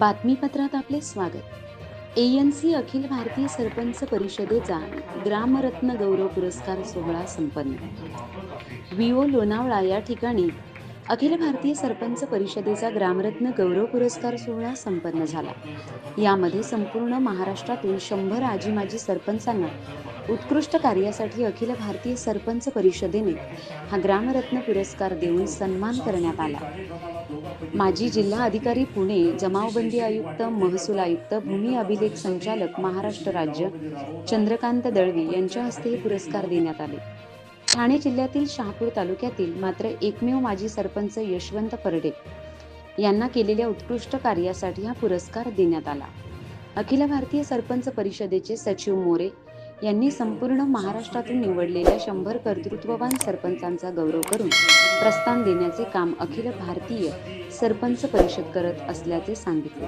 बातमीपत्रात आपले स्वागत. N C Akhil Bharatiya sarpanch परिषदेचा ग्रामरत्न गौरव पुरस्कार सोहळा संपन्न. विओ लोणावळा या ठिकाणी अखिल भारतीय सरपंच परिषदेचा ग्रामरत्न गौरव पुरस्कार सोहळा संपन्न झाला. यामध्ये संपूर्ण महाराष्ट्रातील शंभर आजी माजी सरपंचांना उत्कृष्ट कार्यासाठी अखिल भारतीय सरपंच परिषदेने हा ग्रामरत्न पुरस्कार देऊन सन्मान करण्यात आला. माजी जिल्हा अधिकारी पुणे जमावबंदी आयुक्त महसूल आयुक्त भूमी अभिलेख संचालक महाराष्ट्र राज्य चंद्रकांत दळवी यांच्या हस्ते हे पुरस्कार देण्यात आले. ठाणे जिल्ह्यातील शहापूर तालुक्यातील मात्र एकमेव माजी सरपंच यशवंत परडे यांना केलेल्या उत्कृष्ट कार्यासाठी हा पुरस्कार देण्यात आला. अखिल भारतीय सरपंच परिषदेचे सचिव मोरे यांनी संपूर्ण महाराष्ट्रातून निवडलेल्या शंभर कर्तृत्ववान सरपंचांचा गौरव करून प्रस्थान देण्याचे काम अखिल भारतीय सरपंच परिषद करत असल्याचे सांगितले.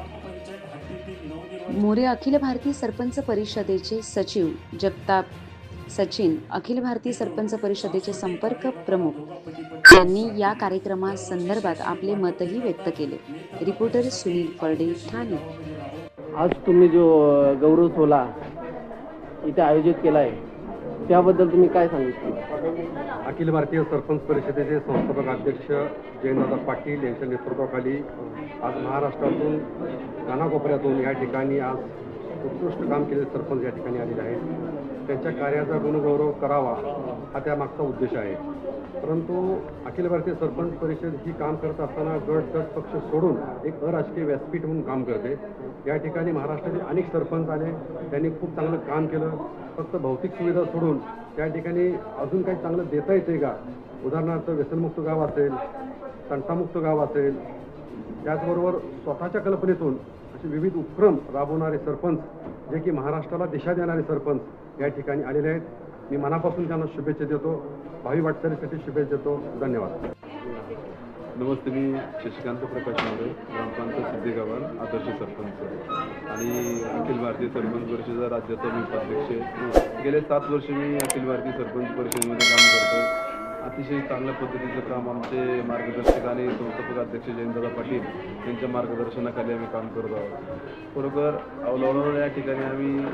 मोरे अखिल भारतीय सरपंच परिषदेचे सचिव जगताप सचिन अखिल भारतीय सरपंच परिषदेचे संपर्क प्रमुख यांनी या कार्यक्रमासंदर्भात आपले मतही व्यक्त केले. रिपोर्टर सुनील फळडे ठाणे. आज तुम्ही जो गौरव सोहळा इथे आयोजित केला आहे त्याबद्दल तुम्ही काय सांगितलं? अखिल भारतीय सरपंच परिषदेचे संस्थापक अध्यक्ष जयंतदादा पाटील यांच्या नेतृत्वाखाली आज महाराष्ट्रातून कानाकोपऱ्यातून या ठिकाणी आज उत्कृष्ट काम केलेले सरपंच या ठिकाणी आलेले आहेत. त्यांच्या कार्याचा गुणगौरव करावा हा त्यामागचा उद्देश आहे. परंतु अखिल भारतीय सरपंच परिषद ही काम करत असताना गट गट पक्ष सोडून एक अराजकीय व्यासपीठ म्हणून काम करते. या ठिकाणी महाराष्ट्रातील अनेक सरपंच आले. त्यांनी खूप चांगलं काम केलं. फक्त भौतिक सुविधा सोडून त्या ठिकाणी अजून काही चांगलं देता येते का? उदाहरणार्थ व्यसनमुक्त गाव असेल तंटामुक्त गाव असेल त्याचबरोबर स्वतःच्या कल्पनेतून असे विविध उपक्रम राबवणारे सरपंच जे की महाराष्ट्राला दिशा देणारे सरपंच या ठिकाणी आलेले आहेत. मी मनापासून त्यांना शुभेच्छा देतो. भावी वाटचालीसाठी शुभेच्छा देतो. धन्यवाद. नमस्ते मी शशिकांत प्रकाश मोरे ग्रामपंचायत सिद्धेगावान आदर्श सरपंच. आणि अखिल भारतीय सरपंच परिषदेचा राज्याचा मी उपाध्यक्ष गेले सात वर्ष मी अखिल भारतीय सरपंच परिषदेमध्ये काम करतो अतिशय चांगल्या पद्धतीचं काम आमचे मार्गदर्शक आणि संस्थापक अध्यक्ष जयंतदादा पाटील यांच्या मार्गदर्शनाखाली आम्ही काम करत आहोत. बरोबर लोणावळा या ठिकाणी आम्ही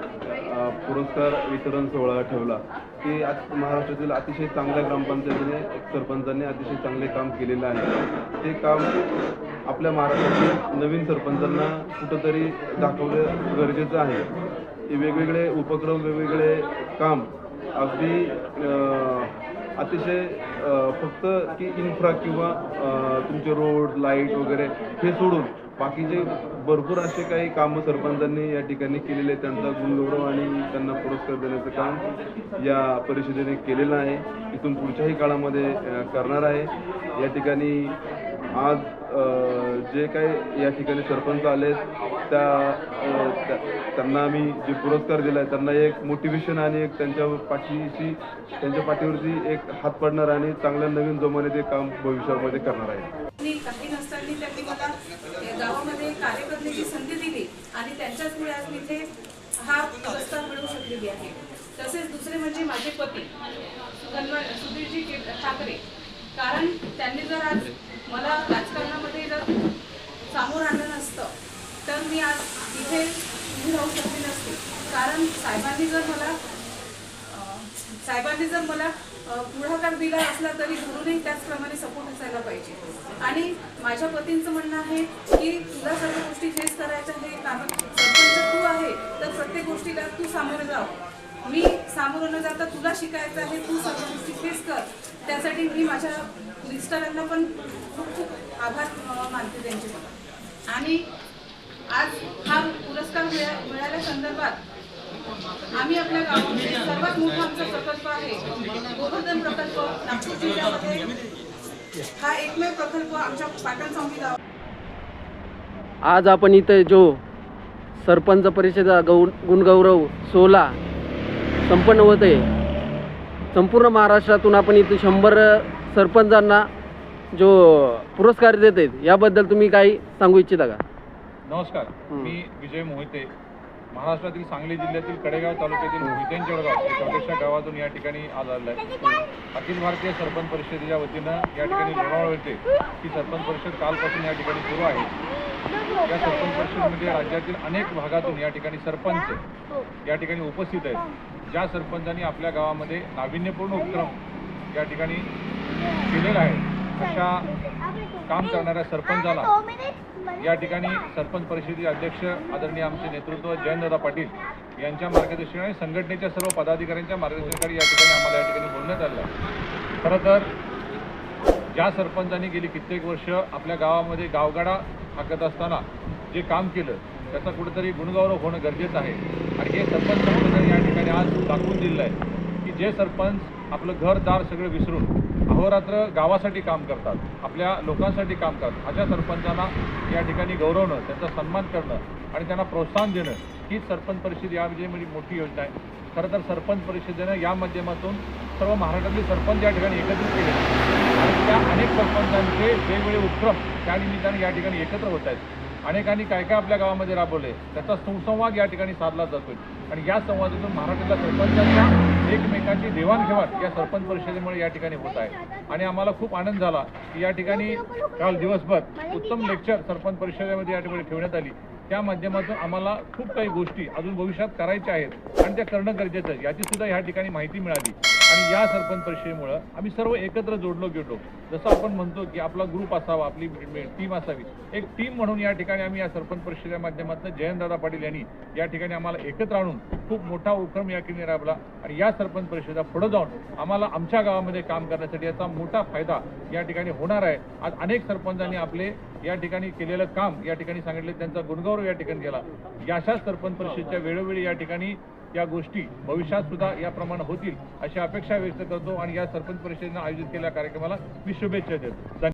पुरस्कार वितरण सोहळा ठेवला की आज महाराष्ट्रातील अतिशय चांगल्या ग्रामपंचायतीने सरपंचांनी अतिशय चांगले काम केलेलं आहे. ते काम आपल्या महाराष्ट्रातील नवीन सरपंचांना कुठंतरी दाखवलं गरजेचं आहे. की वेगवेगळे उपक्रम वेगवेगळे काम अगदी अतिशय फक्त की इन्फ्रा किंवा तुमचे रोड लाइट वगैरे हे सोडून बाकीचे भरपूर असे काही कामं सरपंचांनी या ठिकाणी केलेले आहेत त्यांचा गुणगौरव आणि त्यांना पुरस्कार देण्याचं काम या परिषदेने केलेलं आहे. इथून पुढच्याही काळामध्ये करणार आहे. या ठिकाणी आज जे काही या ठिकाणी सरपंच आले त्या त्या- त्यांना आम्ही जे पुरस्कार दिला आहे त्यांना एक मोटिवेशन आणि एक त्यांच्या पाठीशी त्यांच्या पाठीवरती एक हात पडणार आणि चांगल्या नवीन जोमाने ते काम भविष्यामध्ये करणार आहे काही नसताना त्यांनी मला गावामध्ये कार्य करण्याची संधी दिली आणि त्यांच्याचमुळे आज हा पुरस्कार मिळवू शकलेली आहे. तसेच दुसरे म्हणजे माझे पती सुधीरजी ठाकरे कारण त्यांनी जर आज मला राजकारणामध्ये जर सामोर आणलं नसतं तर मी आज इथे उभी राहू शकले नसते. कारण साहेबांनी जर मला साहेबांनी जर मला पुढाकार दिला असला तरी घरूनही त्याचप्रमाणे सपोर्ट असायला पाहिजे. आणि माझ्या पतींचं म्हणणं आहे की तुला सर्व गोष्टी फेस करायच्या आहे कारण तू आहे तर प्रत्येक गोष्टीला तू सामोरं जाव. मी सामोरं न जाता तुला शिकायचं आहे तू सर्व गोष्टी फेस कर. त्यासाठी मी माझ्या मिस्टरांना पण खूप खूप आभार मानते त्यांचे. आणि आज हा पुरस्कार मिळा मिळाल्या संदर्भात आम्ही आपल्या गावामध्ये सर्वात मोठा आमचा प्रकल्प आहे. गोवर्धन प्रकल्प नागपूर जिल्ह्यामध्ये. हा एकमेव प्रकल्प आमच्या पाटण सांगली गावात आज आपण इथे जो सरपंच परिषदेचा गौ गुणगौरव सोला संपन्न होत आहे संपूर्ण महाराष्ट्रातून आपण इथे शंभर सरपंचांना जो पुरस्कार देत आहेत याबद्दल तुम्ही काही सांगू इच्छिता का? नमस्कार. मी विजय मोहिते. महाराष्ट्रातील सांगली जिल्ह्यातील कडेगाव तालुक्यातील विटेन जळगाव या छोट्याशा गावातून या ठिकाणी आज आलेला आहे अखिल भारतीय सरपंच परिषदेच्या वतीनं या ठिकाणी लोणावळ येते ही सरपंच परिषद कालपासून या ठिकाणी सुरू आहे. या सरपंच परिषदेमध्ये राज्यातील अनेक भागातून या ठिकाणी सरपंच या ठिकाणी उपस्थित आहेत. ज्या सरपंचांनी आपल्या गावामध्ये नाविन्यपूर्ण उपक्रम या ठिकाणी केलेला आहे अशा काम करणाऱ्या सरपंचाला या ठिकाणी सरपंच परिषदेचे अध्यक्ष आदरणीय आमचे नेतृत्व जयंतदादा पाटील यांच्या मार्गदर्शन आणि संघटनेच्या सर्व पदाधिकाऱ्यांच्या मार्गदर्शनाखाली या ठिकाणी आम्हाला या ठिकाणी बोलण्यात आलं आहे. खरं तर ज्या सरपंचांनी गेली कित्येक वर्ष आपल्या गावामध्ये गावगाडा हाकत असताना जे काम केलं त्याचा कुठेतरी गुणगौरव होणं गरजेचं आहे. आणि हे सरपंच या ठिकाणी आज दाखवून दिलेलं आहे की जे सरपंच आपलं घरदार सगळं विसरून अहोरात्र गावासाठी काम करतात आपल्या लोकांसाठी काम करतात. अशा सरपंचांना या ठिकाणी गौरवणं त्यांचा सन्मान करणं आणि त्यांना प्रोत्साहन देणं हीच सरपंच परिषद या म्हणजे मोठी योजना आहे. खरं तर सरपंच परिषदेनं या माध्यमातून सर्व महाराष्ट्रातले सरपंच या ठिकाणी एकत्रित केले. आणि त्या अनेक सरपंचांचे वेगवेगळे उपक्रम त्या निमित्ताने या ठिकाणी एकत्र होत आहेत. अनेकांनी काय काय आपल्या गावामध्ये राबवले त्याचा सुसंवाद या ठिकाणी साधला जातोय. आणि या संवादातून महाराष्ट्रातल्या सरपंचांच्या एकमेकांची देवाणघेवाण या सरपंच परिषदेमुळे या ठिकाणी होत आहे. आणि आम्हाला खूप आनंद झाला की या ठिकाणी काल दिवसभर उत्तम लेक्चर सरपंच परिषदेमध्ये या ठिकाणी ठेवण्यात आली. त्या माध्यमातून आम्हाला खूप काही गोष्टी अजून भविष्यात करायच्या आहेत आणि त्या करणं गरजेचं आहे. याची सुद्धा या ठिकाणी माहिती मिळाली. आणि या सरपंच परिषदेमुळं आम्ही सर्व एकत्र जोडलो गेलो जसं आपण म्हणतो की आपला ग्रुप असावा आपली टीम असावी. एक टीम म्हणून या ठिकाणी आम्ही या सरपंच परिषदेच्या माध्यमातून जयंतदादा पाटील यांनी या ठिकाणी आम्हाला एकत्र आणून खूप मोठा उपक्रम या ठिकाणी राबला आणि या सरपंच परिषदेला पुढे जाऊन आम्हाला आमच्या गावामध्ये काम करण्यासाठी याचा मोठा फायदा या ठिकाणी होणार आहे. आज अनेक सरपंचांनी आपले या ठिकाणी केलेलं काम या ठिकाणी सांगितले त्यांचा गुणगौरव या ठिकाणी केला. या अशा सरपंच परिषदेच्या वेळोवेळी या ठिकाणी या गोष्टी भविष्यात सुद्धा याप्रमाणे होतील अशी अपेक्षा व्यक्त करतो आणि या सरपंच परिषदेनं आयोजित केलेल्या कार्यक्रमाला मी शुभेच्छा देतो.